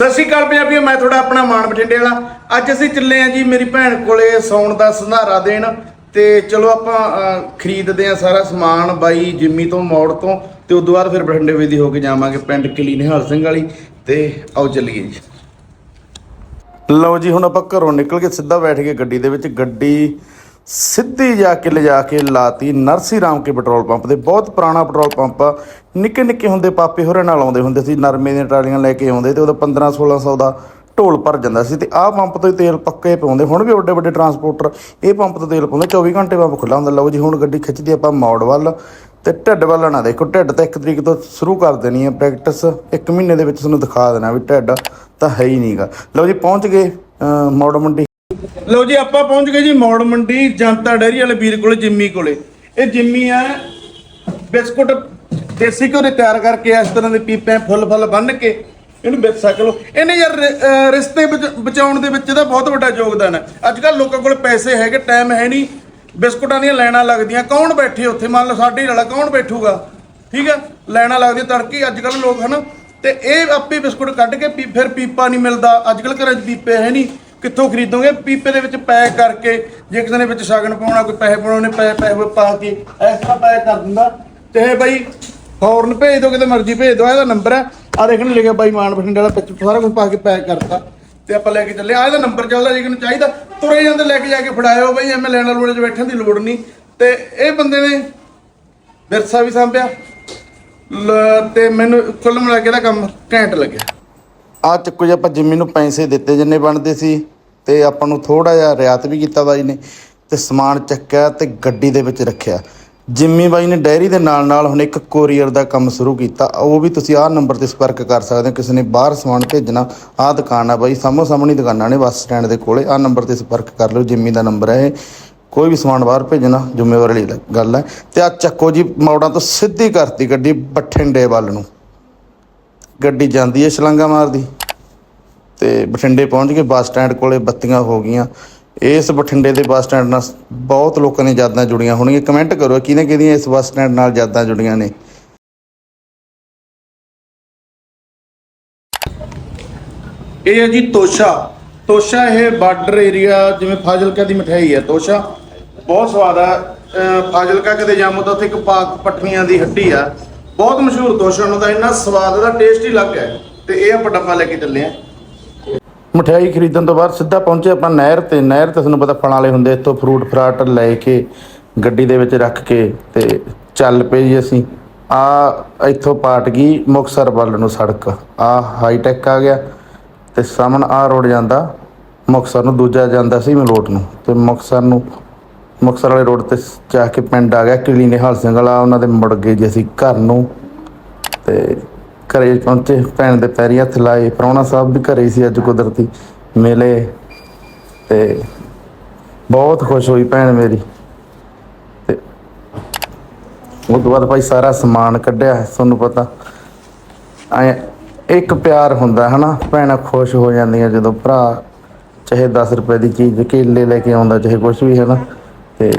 ਸਤਿ ਸ਼੍ਰੀ ਅਕਾਲ ਪੰਜਾਬੀਓ, ਮੈਂ ਤੁਹਾਡਾ ਆਪਣਾ ਮਾਨ ਬਠਿੰਡੇ ਵਾਲਾ। ਅੱਜ ਅਸੀਂ ਚੱਲੇ ਆਂ ਜੀ ਮੇਰੀ ਭੈਣ ਕੋਲੇ ਸੌਣ ਦਾ ਸੰਧਾਰਾ ਦੇਣ। ਤੇ ਚਲੋ ਆਪਾਂ ਖਰੀਦਦੇ ਆਂ ਸਾਰਾ ਸਮਾਨ ਬਾਈ ਜਿੰਮੀ ਤੋਂ, ਮੋੜ ਤੋਂ। ਤੇ ਉਦੋਂ ਬਾਅਦ ਫਿਰ ਬਠਿੰਡੇ ਵੇਦੀ ਹੋ ਕੇ ਜਾਵਾਂਗੇ ਪਿੰਡ ਕਿਲੀ ਨਿਹਾਲ ਸਿੰਘ ਵਾਲੀ। ਤੇ ਆਓ ਚੱਲੀਏ ਜੀ। ਲਓ ਜੀ, ਹੁਣ ਆਪਾਂ ਘਰੋਂ ਨਿਕਲ ਕੇ ਸਿੱਧਾ ਬੈਠ ਕੇ ਗੱਡੀ ਦੇ ਵਿੱਚ। ਗੱਡੀ ਸਿੱਧੀ ਜਾ ਕੇ ਲਿਜਾ ਕੇ ਲਾਤੀ ਨਰਸੀ ਰਾਮ ਕੇ ਪੈਟਰੋਲ ਪੰਪ ਦੇ। ਬਹੁਤ ਪੁਰਾਣਾ ਪੈਟਰੋਲ ਪੰਪ ਆ। ਨਿੱਕੇ ਨਿੱਕੇ ਹੁੰਦੇ ਪਾਪੇ ਹੋਰਾਂ ਨਾਲ ਆਉਂਦੇ ਹੁੰਦੇ ਸੀ, ਨਰਮੇ ਦੀਆਂ ਟਰਾਲੀਆਂ ਲੈ ਕੇ ਆਉਂਦੇ ਤੇ ਉਹਦਾ 15 1600 ਦਾ ਢੋਲ ਭਰ ਜਾਂਦਾ ਸੀ ਤੇ ਆਹ ਪੰਪ ਤੋਂ ਹੀ ਤੇਲ ਪੱਕੇ ਪਾਉਂਦੇ। ਹੁਣ ਵੀ ਵੱਡੇ ਵੱਡੇ ਟਰਾਂਸਪੋਰਟਰ ਇਹ ਪੰਪ ਤੋਂ ਤੇਲ ਪਾਉਂਦੇ। 24 ਘੰਟੇ ਪੰਪ ਖੁੱਲਾ ਹੁੰਦਾ। ਲਓ ਜੀ, ਹੁਣ ਗੱਡੀ ਖਿੱਚਦੀ ਆਪਾਂ ਮੌੜ ਵੱਲ ਤੇ ਢਿੱਡ ਵੱਲ ਨਾ ਦੇਖੋ, ਢਿੱਡ ਤਾਂ ਇੱਕ ਤਰੀਕ ਤੋਂ ਸ਼ੁਰੂ ਕਰ ਦੇਣੀ ਹੈ ਪ੍ਰੈਕਟਿਸ। ਇੱਕ ਮਹੀਨੇ ਦੇ ਵਿੱਚ ਤੁਹਾਨੂੰ ਦਿਖਾ ਦੇਣਾ ਵੀ ਢਿੱਡ ਤਾਂ ਹੈ ਹੀ ਨਹੀਂਗਾ ਲਓ ਜੀ, ਪਹੁੰਚ ਗਏ ਮੌੜ ਮੰਡੀ। ਲਓ ਜੀ, ਆਪਾਂ ਪਹੁੰਚ ਗਏ ਜੀ ਮੌੜ ਮੰਡੀ, ਜਨਤਾ ਡੈਰੀ ਵਾਲੇ ਵੀਰ ਕੋਲੇ, ਜਿੰਮੀ ਕੋਲੇ। ਇਹ ਜਿੰਮੀ ਆ, ਬਿਸਕੁਟ ਦੇਸੀ ਘਿਓ ਦੇ ਤਿਆਰ ਕਰਕੇ ਇਸ ਤਰ੍ਹਾਂ ਦੇ ਪੀਪੇ ਫੁੱਲ ਫੁੱਲ ਬੰਨ ਕੇ ਇਹਨੂੰ ਵੇਚ ਸਕ ਲਓ ਇਹਨੇ ਯਾਰ ਰਿਸ਼ਤੇ ਬਚ- ਬਚਾਉਣ ਦੇ ਵਿੱਚ ਇਹਦਾ ਬਹੁਤ ਵੱਡਾ ਯੋਗਦਾਨ ਹੈ। ਅੱਜ ਕੱਲ ਲੋਕਾਂ ਕੋਲ ਪੈਸੇ ਹੈਗੇ ਟਾਈਮ ਹੈ ਨਹੀਂ। ਬਿਸਕੁਟਾਂ ਦੀਆਂ ਲੈਣਾ ਲੱਗਦੀਆਂ। ਕੌਣ ਬੈਠੇ ਉੱਥੇ? ਮੰਨ ਲਓ ਸਾਡੇ ਵਾਲਾ, ਕੌਣ ਬੈਠੂਗਾ? ਠੀਕ ਹੈ? ਲੈਣਾ ਲੱਗਦੀਆਂ, ਤੜਕੀ ਅੱਜ ਕੱਲ ਲੋਕ ਹਨਾ। ਤੇ ਇਹ ਆਪੇ ਬਿਸਕੁਟ ਕੱਢ ਕੇ ਪੀ- ਫਿਰ ਪੀਪਾ ਨਹੀਂ ਮਿਲਦਾ। ਅੱਜ ਕੱਲ ਘਰਾਂ 'ਚ ਪੀਪੇ ਹੈ ਨਹੀਂ। ਕਿੱਥੋਂ ਖਰੀਦੋਗੇ? ਪੀਪੇ ਦੇ ਵਿੱਚ ਪੈਕ ਕਰਕੇ, ਜੇ ਕਿਸੇ ਨੇ ਵਿੱਚ ਸ਼ਗਨ ਪਾਉਣਾ, ਕੋਈ ਪੈਸੇ ਪਾਉਣੇ ਪੈਸੇ ਪੈਸੇ ਪਾ ਕੇ ਇਸ ਤਰ੍ਹਾਂ ਪੈਕ ਕਰ ਦਿੰਦਾ। ਤੇ ਬਾਈ ਫੌਰਨ ਭੇਜ ਦਿਓ, ਕਿਤੇ ਮਰਜ਼ੀ ਭੇਜ ਦਿਓ ਇਹਦਾ ਨੰਬਰ ਹੈ। ਆ ਦੇਖਣ ਲਿਖਿਆ ਬਾਈ ਮਾਨ ਬਠਿੰਡੇ ਵਾਲਾ ਵਿੱਚ ਸਾਰਾ ਕੁਝ ਪਾ ਕੇ ਪੈਕ ਕਰਤਾ। ਤੇ ਆਪਾਂ ਲੈ ਕੇ ਚੱਲੇ ਆ ਇਹਦਾ ਨੰਬਰ ਚੱਲਦਾ, ਜੇ ਕਿਨੂੰ ਚਾਹੀਦਾ, ਤੁਰੇ ਜਾਂਦੇ ਲੈ ਕੇ ਜਾ ਕੇ ਫੜਾਇਓ ਬਾਈ ਐਵੇਂ ਲੈਣ ਲੂਣ 'ਚ ਬੈਠਣ ਦੀ ਲੋੜ ਨਹੀਂ। ਤੇ ਇਹ ਬੰਦੇ ਨੇ ਵਿਰਸਾ ਵੀ ਸੰਭਿਆ। ਲ- ਤੇ ਮੈਨੂੰ ਕੁੱਲ ਮਿਲਾ ਕੇ ਇਹਦਾ ਕੰਮ ਘੈਂਟ ਲੱਗਿਆ। ਆ ਚੱਕੋ ਜੀ, ਆਪਾਂ ਜਿੰਮੀ ਨੂੰ ਪੈਸੇ ਦਿੱਤੇ ਜਿੰਨੇ ਬਣਦੇ ਸੀ ਤੇ ਆਪਾਂ ਨੂੰ ਥੋੜਾ ਜਿਹਾ ਰਿਆਤ ਵੀ ਕੀਤਾ ਬਾਈ ਨੇ ਤੇ ਸਮਾਨ ਚੱਕਿਆ ਤੇ ਗੱਡੀ ਦੇ ਵਿੱਚ ਰੱਖਿਆ। ਜਿੰਮੀ ਬਾਈ ਨੇ ਡੈਰੀ ਦੇ ਨਾਲ ਨਾਲ ਹੁਣ ਇੱਕ ਕੋਰੀਅਰ ਦਾ ਕੰਮ ਸ਼ੁਰੂ ਕੀਤਾ। ਉਹ ਵੀ ਤੁਸੀਂ ਆਹ ਨੰਬਰ ਤੇ ਸੰਪਰਕ ਕਰ ਸਕਦੇ ਹੋ, ਕਿਸੇ ਨੇ ਬਾਹਰ ਸਮਾਨ ਭੇਜਣਾ, ਆਹ ਦੁਕਾਨ ਆ ਬਾਈ ਸਾਹਮਣੇ ਸਾਹਮਣੇ ਦੁਕਾਨਾਂ ਨੇ ਬੱਸ ਸਟੈਂਡ ਦੇ ਕੋਲੇ। ਆਹ ਨੰਬਰ ਤੇ ਸੰਪਰਕ ਕਰ ਲਓ, ਜਿੰਮੀ ਦਾ ਨੰਬਰ ਹੈ ਇਹ। ਕੋਈ ਵੀ ਸਮਾਨ ਬਾਹਰ ਭੇਜਣਾ, ਜ਼ਿੰਮੇਵਾਰੀ ਵਾਲੀ ਗੱਲ ਹੈ। ਤੇ ਆ ਚੱਕੋ ਜੀ, ਮੌੜਾਂ ਤੋਂ ਸਿੱਧੀ ਕਰਤੀ ਗੱਡੀ, ਬਠਿੰਡੇ ਵੱਲ ਨੂੰ। ਗੱਡੀ ਜਾਂਦੀ ਹੈ ਛਲਾਂਗਾ ਮਾਰਦੀ। ਤੇ ਬਠਿੰਡੇ ਪਹੁੰਚ ਕੇ ਬੱਸ ਸਟੈਂਡ ਕੋਲੇ ਬੱਤੀਆਂ ਹੋ ਗਈਆਂ। ਇਸ ਬਠਿੰਡੇ ਦੇ ਬੱਸ ਸਟੈਂਡ ਨਾਲ ਬਹੁਤ ਲੋਕਾਂ ਨੇ ਯਾਦਾਂ ਜੁੜੀਆਂ ਹੋਣਗੀਆਂ। ਕਮੈਂਟ ਕਰੋ ਕਿਹਨੇ ਕਿਹਦੀਆਂ ਇਸ ਬੱਸ ਸਟੈਂਡ ਨਾਲ ਯਾਦਾਂ ਜੁੜੀਆਂ ਨੇ। ਇਹ ਹੈ ਜੀ ਤੋਸ਼ਾ। ਤੋਸ਼ਾ ਇਹ ਬਾਰਡਰ ਏਰੀਆ ਜਿਵੇਂ ਫਾਜ਼ਿਲਕਾ ਦੀ ਮਠਿਆਈ ਹੈ। ਤੋਸ਼ਾ ਬਹੁਤ ਸਵਾਦ ਆ। ਫਾਜ਼ਿਲਕਾ ਕਿਤੇ ਜਾਮੋ ਤਾਂ ਉੱਥੇ ਇੱਕ ਪਾਕ ਪੱਠੀਆਂ ਦੀ ਹੱਡੀ ਆ। ਬਹੁਤ ਮਸ਼ਹੂਰ ਤੋਸ਼ਾ ਉਹਨਾਂ ਦਾ ਇੰਨਾ ਸਵਾਦ ਦਾ ਟੇਸਟ ਹੀ ਲੱਗ ਹੈ। ਤੇ ਇਹ ਆਪਾਂ ਡੱਬਾ ਲੈ ਕੇ ਚੱਲੇ ਆ ਮਠਿਆਈ ਖਰੀਦਣ ਤੋਂ ਬਾਅਦ ਸਿੱਧਾ ਪਹੁੰਚੇ ਆਪਾਂ ਨਹਿਰ ਤੇ। ਨਹਿਰ ਤੇ ਤੁਹਾਨੂੰ ਪਤਾ ਫਲਾਂ ਵਾਲੇ ਹੁੰਦੇ, ਇੱਥੋਂ ਫਰੂਟ ਫਰਾਟ ਲੈ ਕੇ, ਗੱਡੀ ਦੇ ਵਿੱਚ ਰੱਖ ਕੇ ਤੇ ਚੱਲ ਪਏ ਜੀ ਅਸੀਂ। ਆ ਇੱਥੋਂ ਪਾਟ ਗਈ ਮੁਕਸਰ ਵੱਲ ਨੂੰ ਸੜਕ। ਆ ਹਾਈ ਟੈਕ ਆ ਗਿਆ ਤੇ ਸਾਹਮਣ ਆ ਰੋਡ ਜਾਂਦਾ ਮੁਕਸਰ ਨੂੰ ਦੂਜਾ ਜਾਂਦਾ ਸੀ ਮਲੋਟ ਨੂੰ। ਤੇ ਮੁਕਸਰ ਨੂੰ ਮੁਕਸਰ ਵਾਲੇ ਰੋਡ ਤੇ ਜਾ ਕੇ ਪਿੰਡ ਆ ਗਿਆ ਕਿਲੀ ਨਿਹਾਲ ਸਿੰਘ ਵਾਲਾ ਉਹਨਾਂ ਦੇ ਮੁੜ ਗਏ ਜੀ ਅਸੀਂ ਘਰ ਨੂੰ। ਤੇ ਘਰੇ ਪਹੁੰਚੇ, ਭੈਣ ਦੇ ਪੈਰੀ ਹੱਥ ਲਾਏ, ਪ੍ਰਾਹੁਣਾ ਸਾਹਿਬ ਵੀ ਘਰੇ ਸੀ ਅੱਜ ਕੁਦਰਤੀ ਮਿਲੇ। ਤੇ ਬਹੁਤ ਖੁਸ਼ ਹੋਈ ਭੈਣ ਮੇਰੀ। ਤੇ ਉਹ ਤੋਂ ਬਾਅਦ ਭਾਈ ਸਾਰਾ ਸਮਾਨ ਕੱਢਿਆ, ਤੁਹਾਨੂੰ ਪਤਾ। ਐ ਇੱਕ ਪਿਆਰ ਹੁੰਦਾ, ਹਨਾ? ਭੈਣਾਂ ਖੁਸ਼ ਹੋ ਜਾਂਦੀਆਂ ਜਦੋਂ ਭਰਾ ਚਾਹੇ 10 ਰੁਪਏ ਦੀ ਚੀਜ਼, ਕੇਲੇ ਲੈ ਕੇ ਆਉਂਦਾ, ਚਾਹੇ ਕੁਝ ਵੀ ਹੈ ਨਾ ਤੇ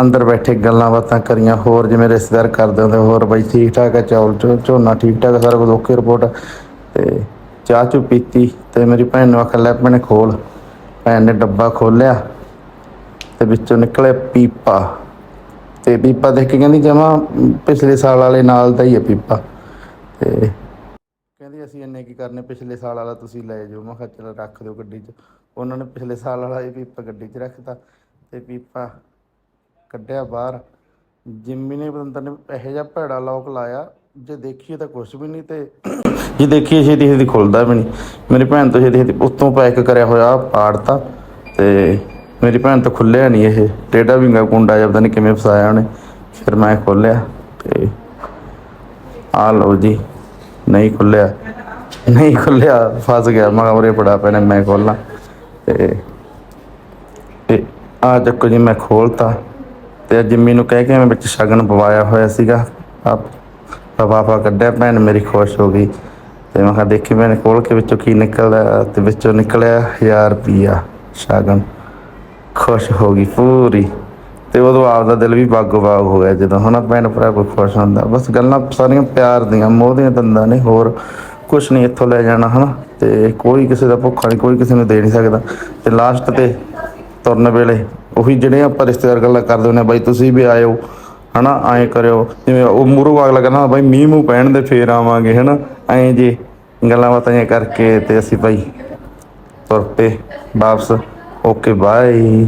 ਅੰਦਰ ਬੈਠੇ ਗੱਲਾਂ ਬਾਤਾਂ ਕਰੀਆਂ, ਹੋਰ ਜਿਵੇਂ ਰਿਸ਼ਤੇਦਾਰ ਕਰਦੇ ਹੁੰਦੇ, ਹੋਰ ਬਈ ਠੀਕ ਠਾਕ ਹੈ ਚੌਲ ਝੋਨਾ ਠੀਕ ਠਾਕ ਸਾਰਾ ਕੁਝ ਓਕੇ ਰਿਪੋਰਟ ਤੇ ਚਾਹ ਚੂ ਪੀਤੀ ਤੇ ਮੇਰੀ ਭੈਣ ਨੂੰ ਆਖਿਆ, ਲੈ ਭੈਣੇ ਖੋਲ। ਭੈਣ ਨੇ ਡੱਬਾ ਖੋਲਿਆ ਤੇ ਵਿੱਚੋਂ ਨਿਕਲਿਆ ਪੀਪਾ। ਤੇ ਪੀਪਾ ਦੇਖ ਕੇ ਕਹਿੰਦੀ, ਜਮਾ ਪਿਛਲੇ ਸਾਲ ਵਾਲੇ ਨਾਲ ਦਾ ਹੀ ਹੈ ਪੀਪਾ। ਤੇ ਕਹਿੰਦੀ, ਅਸੀਂ ਇੰਨੇ ਕੀ ਕਰਨੇ, ਪਿਛਲੇ ਸਾਲ ਵਾਲਾ ਤੁਸੀਂ ਲੈ ਜਾਓ। ਮੈਂ ਕਿਹਾ, ਚਲੋ ਰੱਖ ਦਿਓ ਗੱਡੀ 'ਚ। ਉਹਨਾਂ ਨੇ ਪਿਛਲੇ ਸਾਲ ਵਾਲਾ ਇਹ ਪੀਪਾ ਗੱਡੀ 'ਚ ਰੱਖਤਾ। ਤੇ ਪੀਪਾ ਕੱਢਿਆ ਬਾਹਰ। ਜਿੰਮੀ ਨੇ ਬੰਦਰ ਨੇ ਇਹੋ ਜਿਹਾ ਭੈੜਾ ਲੋਕ ਲਾਇਆ। ਜੇ ਦੇਖੀਏ ਤਾਂ ਕੁਝ ਵੀ ਨਹੀਂ ਤੇ ਜੇ ਦੇਖੀਏ ਛੇਤੀ ਛੇਤੀ ਖੁੱਲਦਾ ਵੀ ਨਹੀਂ। ਮੇਰੀ ਭੈਣ ਤੋਂ ਛੇਤੀ ਛੇਤੀ ਉੱਤੋਂ ਪੈਕ ਕਰਿਆ ਹੋਇਆ ਪਾੜਤਾ ਤੇ ਮੇਰੀ ਭੈਣ ਤੋਂ ਖੁੱਲਿਆ ਨਹੀਂ ਇਹ। ਟੇਡਾ ਵਿੰਗਾ ਕੁੰਡਾ ਜਿਹਾ, ਪਤਾ ਨਹੀਂ ਕਿਵੇਂ ਫਸਾਇਆ ਉਹਨੇ। ਫਿਰ ਮੈਂ ਖੋਲਿਆ ਤੇ ਆ ਲਓ ਜੀ, ਨਹੀਂ ਖੁੱਲਿਆ। ਨਹੀਂ ਖੁੱਲਿਆ, ਫਸ ਗਿਆ। ਮੈਂ ਉਰੇ ਬੜਾ ਪੈਣਾ, ਮੈਂ ਖੋਲਾਂ ਤੇ ਆ ਚੱਕੋ ਜੀ, ਮੈਂ ਖੋਲਤਾ ਤੇ ਜਿੰਮੀ ਨੂੰ ਕਹਿ ਕੇ ਮੈਂ ਵਿੱਚ ਸ਼ਗਨ ਪਵਾਇਆ ਹੋਇਆ ਸੀਗਾ। ਆ ਪਵਾਪਾ ਕੱਢਿਆ ਭੈਣ, ਮੇਰੀ ਖੁਸ਼ ਹੋ ਗਈ ਤੇ ਮੈਂ ਕਿਹਾ ਦੇਖੀ ਮੈंने ਖੋਲ ਕੇ ਵਿੱਚੋਂ ਕੀ ਨਿਕਲਦਾ ਤੇ ਵਿੱਚੋਂ ਨਿਕਲਿਆ 1000 ਰੁਪਿਆ ਸ਼ਗਨ। ਖੁਸ਼ ਹੋ ਗਈ ਪੂਰੀ ਤੇ ਉਦੋਂ ਆਪਦਾ ਦਿਲ ਵੀ ਬਾਗੋ ਬਾਗ ਹੋ ਗਿਆ ਜਦੋਂ। ਹਨਾ ਭੈਣ ਭਰਾ ਕੋਈ ਖੁਸ਼ ਹੁੰਦਾ, ਬਸ ਗੱਲਾਂ ਸਾਰੀਆਂ ਪਿਆਰ ਦੀਆਂ, ਮੋਹ ਦੀਆਂ ਦੰਦਾਂ ਨੇ, ਹੋਰ ਕੁਛ ਨਹੀਂ ਇੱਥੋਂ ਲੈ ਜਾਣਾ, ਹਨਾ? ਤੇ ਕੋਈ ਕਿਸੇ ਦਾ ਭੁੱਖਾ ਨਹੀਂ, ਕੋਈ ਕਿਸੇ ਨੂੰ ਦੇ ਨਹੀਂ ਸਕਦਾ। ਤੇ ਲਾਸਟ ਤੇ ਤੁਰਨ ਵੇਲੇ। ਉਹੀ ਜਿਹੜੇ ਆਪਾਂ ਰਿਸ਼ਤੇਦਾਰ ਗੱਲਾਂ ਕਰਦੇ ਹੁੰਦੇ ਆ ਬਾਈ ਤੁਸੀਂ ਵੀ ਆਇਓ, ਹਨਾ, ਐਂ ਕਰਿਓ। ਜਿਵੇਂ ਉਹ ਮੂਰੂ ਅਗਲਾ ਕਹਿੰਦਾ, ਬਾਈ ਮੀਂਹ ਮੂੰਹ ਪੈਣ ਦੇ ਫੇਰ ਆਵਾਂਗੇ, ਹਨਾ। ਐਂ ਜੇ ਗੱਲਾਂ ਬਾਤਾਂ ਜਿਹੀਆਂ ਕਰਕੇ ਤੇ ਅਸੀਂ ਬਾਈ ਤੁਰ ਪਏ ਵਾਪਸ। ਓਕੇ ਬਾਈ